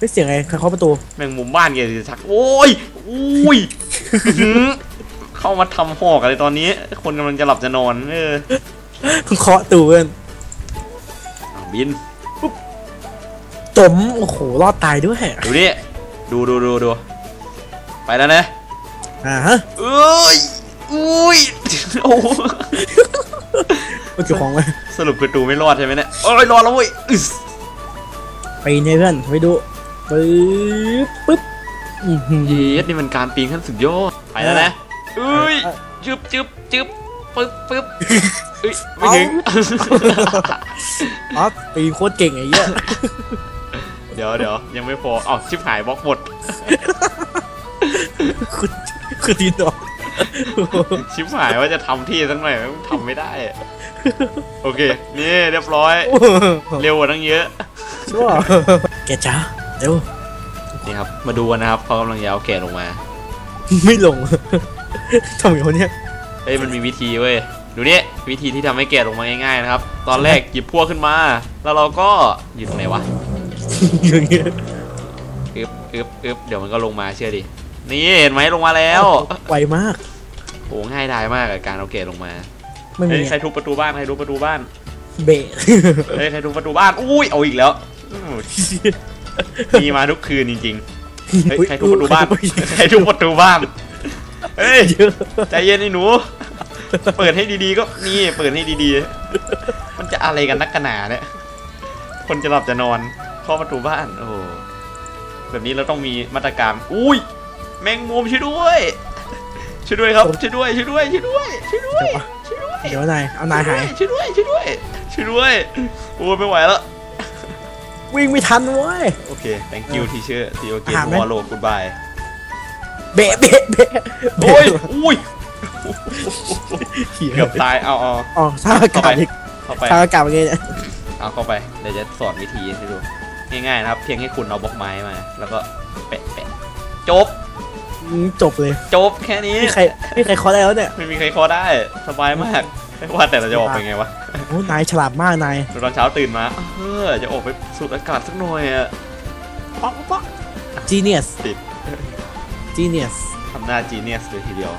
ไม่เสียงไงใครเคาะประตู แมงมุมบ้านแกสิทักโอ้ยอุ้ยอื้อหือเข้ามาทำหอกอะไรตอนนี้ คนกำลังจะหลับจะนอน เออเคาะตูเพื่อนอะบินจมโอ้โหรอดตายด้วยดูนี่ดูดูดูดูไปแล้วนะอ่าฮะเอ้ยอุ้ยโอ้โหมันคือของไงสรุปคือตูไม่รอดใช่ไหมเนี่ยเอ้ยรอดแล้วเว้ยอึสไปเนี่ยเพื่อนไปดู ปึ๊บปึ๊บอื้อหือเย็ดนี่มันการปีนขั้นสุดยอดไปแล้วนะเอ้ยจึ๊บจึ๊บจึ๊บปึ๊บปึ๊บเอ้ยไม่ถึงอ๋อปีนโคตรเก่งไอ้เหี้ยเดี๋ยวเดี๋ยวยังไม่พออ้าวชิบหายบล็อกหมดคือคือตีนออกชิบหายว่าจะทำที่สักหน่อยมันทำไม่ได้ โอเค นี่เรียบร้อย เร็วกว่าตั้งเยอะชั่วแกจ้า เร็วนี่ครับ มาดูกันนะครับเขากำลังจะเอาแกะลงมา ไม่ลง ทำอย่างนี้เนี่ยเฮ้ยมันมีวิธีเว้ย ดูนี่วิธีที่ทำให้แกะลงมาง่ายๆนะครับ ตอนแรกหยิบพวกขึ้นมา แล้วเราก็อยู่ตรงไหนวะอย่างเงี้ยอึบอึบอึบเดี๋ยวมันก็ลงมาเชื่อดิ นี่เห็นไหมลงมาแล้วไวมากโอ้ง่ายดายมากกับการเอาแกะลงมาไม่มีเฮ้ยใครทุบประตูบ้านใครทุบประตูบ้าน เบะเฮ้ยใครทุบประตูบ้าน อุ้ยเอาอีกแล้วอื มมีมาทุกคืนจริงๆเฮ้ยใครทุบประตูบ้านใครทุบประตูบ้านเฮ้ยเยอะใจเย็นไอ้หนู เปิดให้ดีๆก็นี่เปิดให้ดีๆ มันจะอะไรกันนักกันหนาเนี่ยคนจะหลับจะนอนเข้าประตูบ้านโอ้โหแบบนี้เราต้องมีมาตรการอุ้ยแมงมุมช่วยด้วยช่วยด้วยครับช่วยด้วยช่วยด้วยช่วยด้วยช่วยด้วยช่วยด้วยเดี๋ยวนายเอานายหายช่วยด้วยช่วยด้วยช่วยด้วยโอ้ยไม่ไหวแล้ว วิ่งไม่ทันเว้ย โอเค thank you teacher see you again อาหารไหม tomorrow goodbye เบะเบะเบะโอ้ยอุ้ยเหี้ยเกือบตายเอาเอาอ๋อท่าอากาศอีกเข้าไปท่าอากาศเป็นไงเนี่ยเอาเข้าไปเดี๋ยวจะสอนวิธีให้ดูง่ายๆนะครับ เพียงให้คุณเอาบล็อกไม้มา แล้วก็แปะแปะจบอืมจบเลยจบแค่นี้นี่ใครนี่ใครเคาะได้แล้วเนี่ย ไม่มีใครคอได้ สบายมากไม่ว่าแต่เราจะออกไปไงวะ โอ้นายฉลาดมากนายตอนเช้าตื่นมาเออจะออกไปสูดอากาศสักหน่อยอะจีเนียสติดจีเนียสทำหน้าจีเนียสเลยทีเดียว